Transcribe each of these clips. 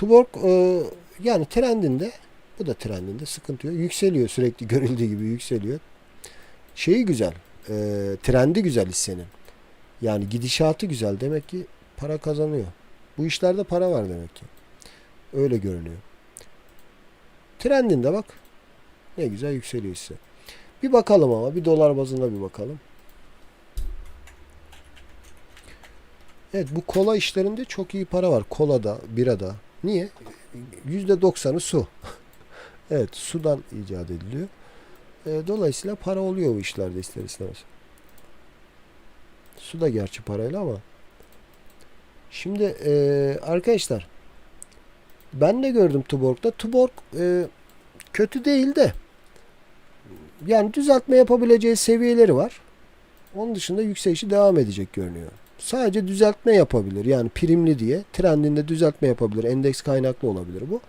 Tuborg e, yani trendinde bu da trendinde sıkıntı yok. Yükseliyor sürekli görüldüğü gibi yükseliyor. Şeyi güzel. e, trendi güzel hissenin. Yani gidişatı güzel. Demek ki para kazanıyor. Bu işlerde para var demek ki. Öyle görünüyor. Trendinde bak. Ne güzel yükseliyor hisse. Bir bakalım ama bir dolar bazında bir bakalım. Evet bu kola işlerinde çok iyi para var. Kolada, birada. Niye? %90'ı su. evet sudan icat ediliyor. E, dolayısıyla para oluyor bu işlerde ister istemez. Su da gerçi parayla ama. Şimdi e, arkadaşlar ben de gördüm Tuborg'da. Tuborg e, kötü değil de yani düzeltme yapabileceği seviyeleri var. Onun dışında yükselişi devam edecek görünüyor. Sadece düzeltme yapabilir. Yani primli diye trendinde düzeltme yapabilir. Endeks kaynaklı olabilir bu.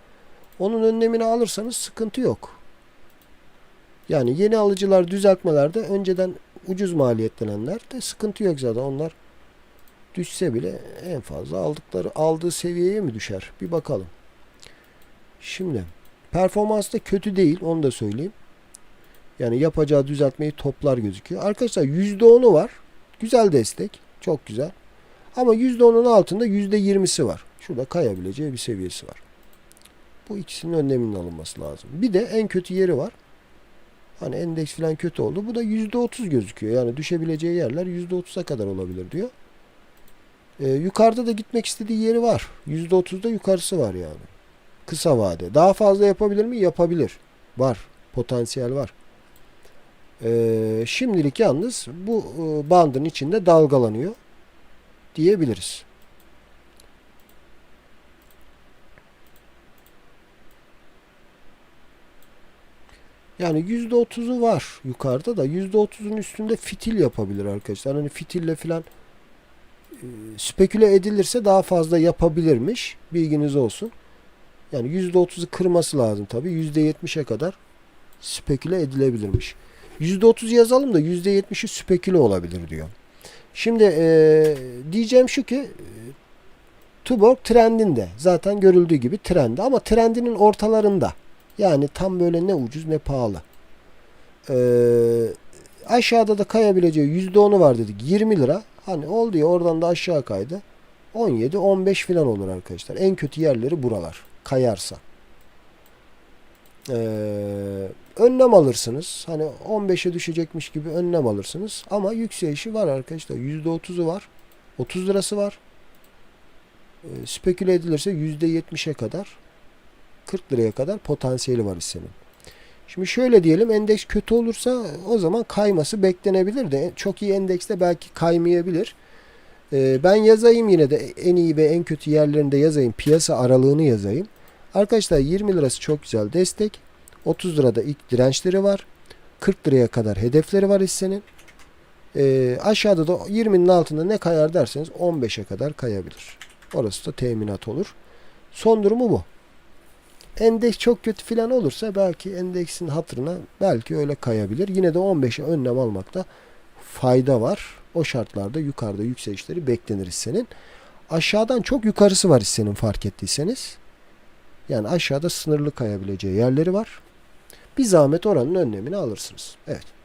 Onun önlemini alırsanız sıkıntı yok. Yani yeni alıcılar düzeltmelerde önceden ucuz maliyetlenenler de sıkıntı yok zaten. Onlar düşse bile en fazla aldıkları aldığı seviyeye mi düşer? Bir bakalım. Şimdi performans da kötü değil onu da söyleyeyim. Yani yapacağı düzeltmeyi toplar gözüküyor. Arkadaşlar %10'u var. Güzel destek. Çok güzel. Ama %10'un altında %20'si var. Şurada kayabileceği bir seviyesi var. Bu ikisinin önleminin alınması lazım. Bir de en kötü yeri var. Hani endeks falan kötü oldu. Bu da %30 gözüküyor. Yani düşebileceği yerler %30'a kadar olabilir diyor. Ee, yukarıda da gitmek istediği yeri var. %30'da yukarısı var yani. Kısa vade. Daha fazla yapabilir mi? Yapabilir. Var. Potansiyel var. Ee, şimdilik yalnız bu e, bandın içinde dalgalanıyor diyebiliriz. Yani %30'u var yukarıda da %30'un üstünde fitil yapabilir arkadaşlar. Hani fitille filan e, speküle edilirse daha fazla yapabilirmiş. Bilginiz olsun. Yani %30'u kırması lazım tabii. %70'e kadar speküle edilebilirmiş. %30 yazalım da %70'i speküle olabilir diyor. Şimdi e, diyeceğim şu ki e, Tuborg trendinde. Zaten görüldüğü gibi trendi ama trendinin ortalarında. Yani tam böyle ne ucuz ne pahalı. E, aşağıda da kayabileceği %10'u var dedik. 20 lira. Hani oldu ya oradan da aşağı kaydı. 17 15 falan olur arkadaşlar. En kötü yerleri buralar. Kayarsa. Ee, önlem alırsınız. Hani 15'e düşecekmiş gibi önlem alırsınız. Ama yükselişi var arkadaşlar. %30'u var. 30 lirası var. Ee, speküle edilirse %70'e kadar 40 liraya kadar potansiyeli var hissenin. Şimdi şöyle diyelim endeks kötü olursa o zaman kayması beklenebilir de çok iyi endekste belki kaymayabilir. Ee, ben yazayım yine de en iyi ve en kötü yerlerinde yazayım. Piyasa aralığını yazayım. Arkadaşlar 20 lirası çok güzel destek. 30 lirada ilk dirençleri var. 40 liraya kadar hedefleri var hissenin. Ee, aşağıda da 20'nin altında ne kayar derseniz 15'e kadar kayabilir. Orası da teminat olur. Son durumu bu. Endeks çok kötü filan olursa belki endeksin hatırına belki öyle kayabilir. Yine de 15'e önlem almakta fayda var. O şartlarda yukarıda yükselişleri beklenir hissenin. Aşağıdan çok yukarısı var hissenin fark ettiyseniz. Yani aşağıda sınırlı kayabileceği yerleri var. Bir zahmet oranın önlemini alırsınız. Evet.